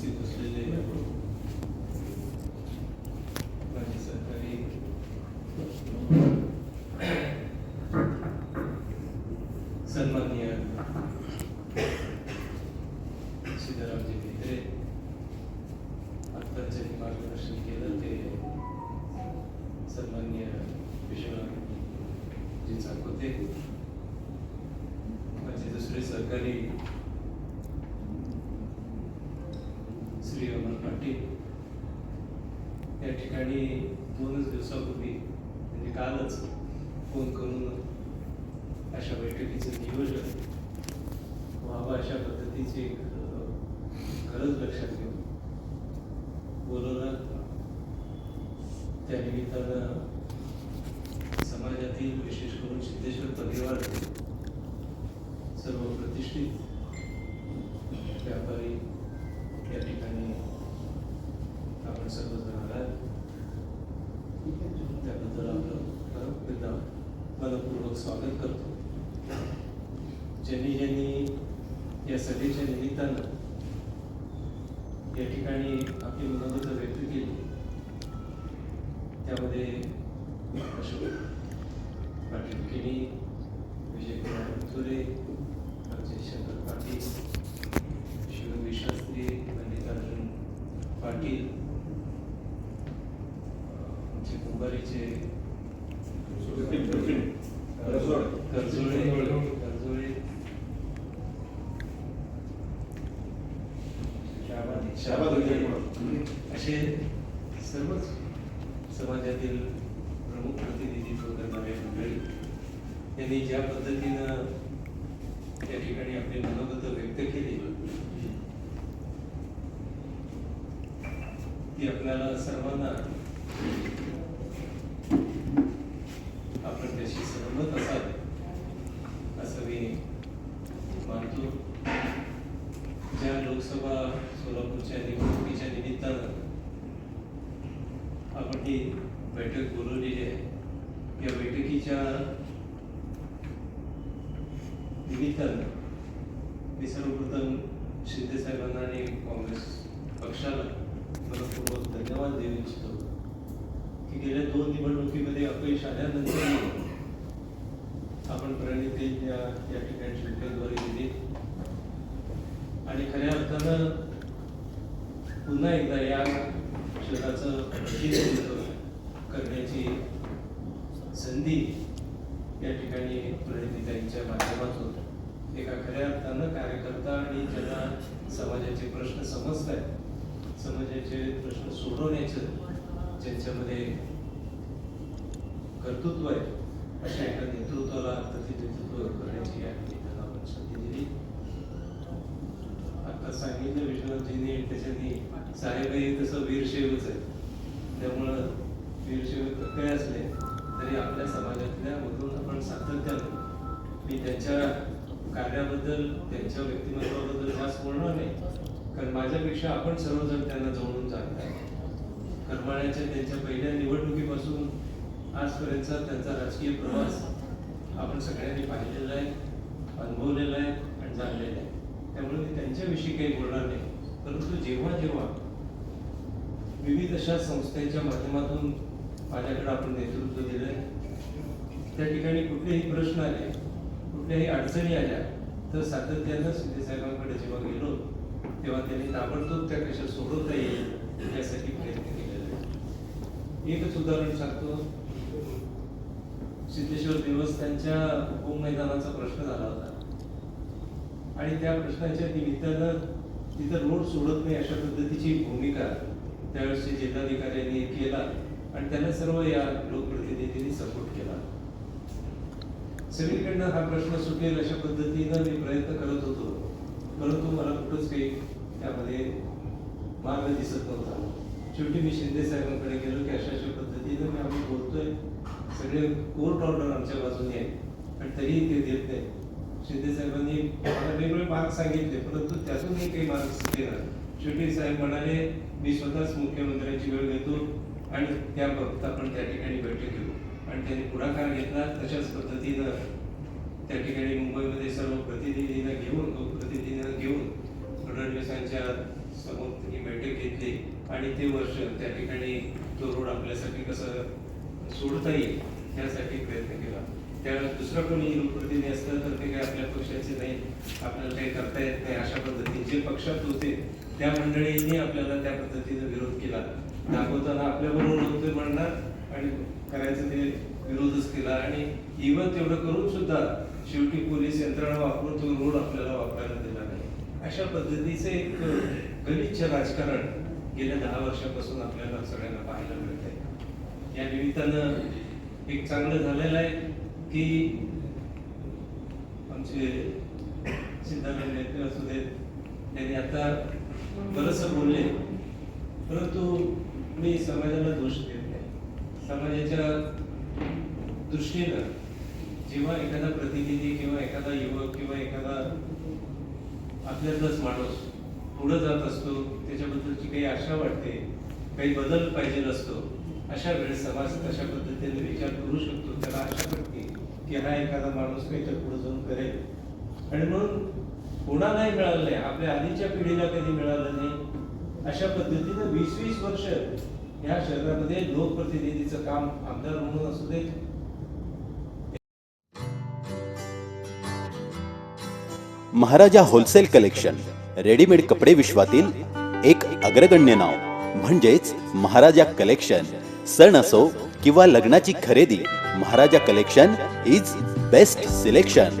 उपस्थित असलेले राज्य सरकारी सन्माननीय सिद्धरामजी भित्रे आत्ताच ज्यांनी मार्गदर्शन केलं ते सन्माननीय विश्वनाथजी चाकोते पाटील या ठिकाणी दोनच दिवसापूर्वी म्हणजे कालच फोन करून अशा बैठकीचं नियोजन व्हावं अशा पद्धतीची गरज लक्षात घेऊन बोलवलं. त्या निमित्तानं समाजातील विशेष करून सिद्धेश्वर परिवार सर्व प्रतिष्ठित व्यापारी या ठिकाणी सर्व सर्वजण आलात त्याबद्दल आपलं परत एकदा मनपूर्वक स्वागत करतो ज्यांनी ज्यांनी या सभेच्या निमित्तानं या ठिकाणी आपली मनोगत व्यक्त केली. त्यामध्ये अशोक पाटील केणी विजयकुमार तुरे जयशंकर पाटील शिवमी शास्त्री मल्लिकार्जुन पाटील शाबाद असे सर्वच समाजातील प्रमुख प्रतिनिधित्व करणारे मंडळी यांनी ज्या पद्धतीनं या ठिकाणी आपली मनोगत व्यक्त केली ती आपल्याला सर्वांना आपण त्याशी सहमत असावे असं मी मानतो ज्या लोकसभा सोलापूरच्या निवडणुकीच्या निमित्तानं आपण ही बैठक बोलवलेली आहे. या बैठकीच्या निमित्तानं मी सर्वप्रथम शिंदेसाहेबांना आणि काँग्रेस पक्षाला मनपूर्वक धन्यवाद देऊ इच्छितो. की गेल्या दोन निवडणुकीमध्ये अपयश आल्यानंतर आपण प्रणिती या या ठिकाणी उमेदवारी दिली. आणि खऱ्या अर्थानं पुन्हा एकदा या जगाचं करण्याची संधी या ठिकाणी प्रणितीताईंच्या माध्यमातून एका खऱ्या अर्थानं कार्यकर्ता आणि ज्यांना समाजाचे प्रश्न समजत आहेत समाजाचे प्रश्न सोडवण्याचं ज्यांच्यामध्ये कर्तृत्व आहे अशा एका नेतृत्वाला प्रतिनिधित्व करण्याची या ठिकाणी संधी दिली. आता सांगितलं विश्वनाथजींनी त्याच्यानी साहेबही तसं वीरशैवच आहे. त्यामुळं वीरशैव काय असले तरी आपल्या समाजातल्या मधून आपण सातत्यानं मी त्यांच्या कार्याबद्दल त्यांच्या व्यक्तिमत्वाबद्दल जास्त बोलणार नाही. कारण माझ्यापेक्षा आपण सर्वजण त्यांना जवळून आहे करमाळ्याच्या त्यांच्या पहिल्या निवडणुकीपासून आजपर्यंतचा त्यांचा राजकीय प्रवास आपण सगळ्यांनी पाहिलेला आहे अनुभवलेला आहे आणि जाणलेला आहे. त्यामुळे मी त्यांच्याविषयी काही बोलणार नाही. परंतु जेव्हा जेव्हा विविध अशा संस्थांच्या माध्यमातून माझ्याकडे आपण नेतृत्व दिलंय. त्या ठिकाणी कुठलेही प्रश्न आले कुठल्याही अडचणी आल्या तर सातत्यानं सिद्धेसाहेबांकडे साहेबांकडे जेव्हा गेलो तेव्हा त्यांनी ताबडतोब त्या कशा सोडवता येईल यासाठी प्रयत्न केलेला आहे एकच उदाहरण सांगतो. सिद्धेश्वर दिवस त्यांच्या उपमैदानाचा प्रश्न झाला होता. आणि त्या प्रश्नाच्या निमित्तानं तिथं रोड सोडत नाही अशा पद्धतीची भूमिका त्यावेळेस जिल्हाधिकाऱ्यांनी केला आणि त्याला सर्व या लोकप्रतिनिधींनी सपोर्ट केला. सगळीकडनं हा प्रश्न सुटेल अशा पद्धतीनं मी प्रयत्न करत होतो. परंतु मला कुठंच काही त्यामध्ये मार्ग दिसत नव्हता. शेवटी मी शिंदे साहेबांकडे गेलो की अशा अशा पद्धतीनं मी आम्ही बोलतोय. सगळे कोर्ट ऑर्डर आमच्या बाजूने आहे पण तरीही ते देत नाही शिंदे साहेबांनी मला वेगवेगळे मार्ग सांगितले परंतु त्यातूनही काही मार्ग देणार शेवटी साहेब म्हणाले मी स्वतःच मुख्यमंत्र्यांची वेळ घेतो आणि त्या बाबतीत आपण त्या ठिकाणी बैठक घेऊ. आणि त्यांनी पुढाकार घेतला तशाच पद्धतीनं त्या ठिकाणी मुंबईमध्ये सर्व प्रतिनिधींना घेऊन लोकप्रतिनिधींना घेऊन फडणवीसांच्या समोर त्यांनी बैठक घेतली. आणि ते वर्ष त्या ठिकाणी तो रोड आपल्यासाठी कसं सोडता येईल यासाठी प्रयत्न केला. त्यावेळेस दुसरा कोणी लोकप्रतिनिधी असतं तर ते काही आपल्या पक्षाचे नाही. आपल्याला काही करता येत नाही. अशा पद्धतीने जे पक्षात होते. त्या मंडळींनी आपल्याला त्या पद्धतीने विरोध केला. दाखवताना आपल्याबरोबर होते म्हणणार आणि करायचं ते विरोधच केला. आणि इव्हन तेवढं करून सुद्धा शेवटी पोलीस यंत्रणा वापरून तो रोड आपल्याला वापरायला दिला नाही. अशा पद्धतीचे एक गलिच्छ राजकारण गेल्या दहा वर्षापासून आपल्याला सगळ्यांना पाहायला मिळत आहे या निमित्तानं एक चांगलं झालेलं आहे की आमचे सिद्धार्थ नेते असू देत त्यांनी आता बरंचसं बोलले. परंतु मी समाजाला दोष देत नाही. समाजाच्या दृष्टीनं जेव्हा एखादा प्रतिनिधी किंवा एखादा युवक किंवा एखादा आपल्यातलाच माणूस पुढं जात असतो त्याच्याबद्दलची काही आशा वाटते काही बदल पाहिजे असतो अशा वेळेस समाज तशा पद्धतीने विचार करू शकतो. त्याला आशा वाटते की हा एखादा माणूस काहीतरी पुढे जाऊन करेल. आणि म्हणून कोणालाही मिळालं नाही. आपल्या आधीच्या पिढीला कधी मिळालं नाही? अशा पद्धतीनं वीस वीस वर्ष या शहरामध्ये लोकप्रतिनिधीचं काम आमदार म्हणून असू दे. महाराजा होलसेल कलेक्शन रेडीमेड कपडे विश्वातील एक अग्रगण्य नाव. म्हणजेच महाराजा कलेक्शन. सण असो किंवा लग्नाची खरेदी Maharaja collection is best selection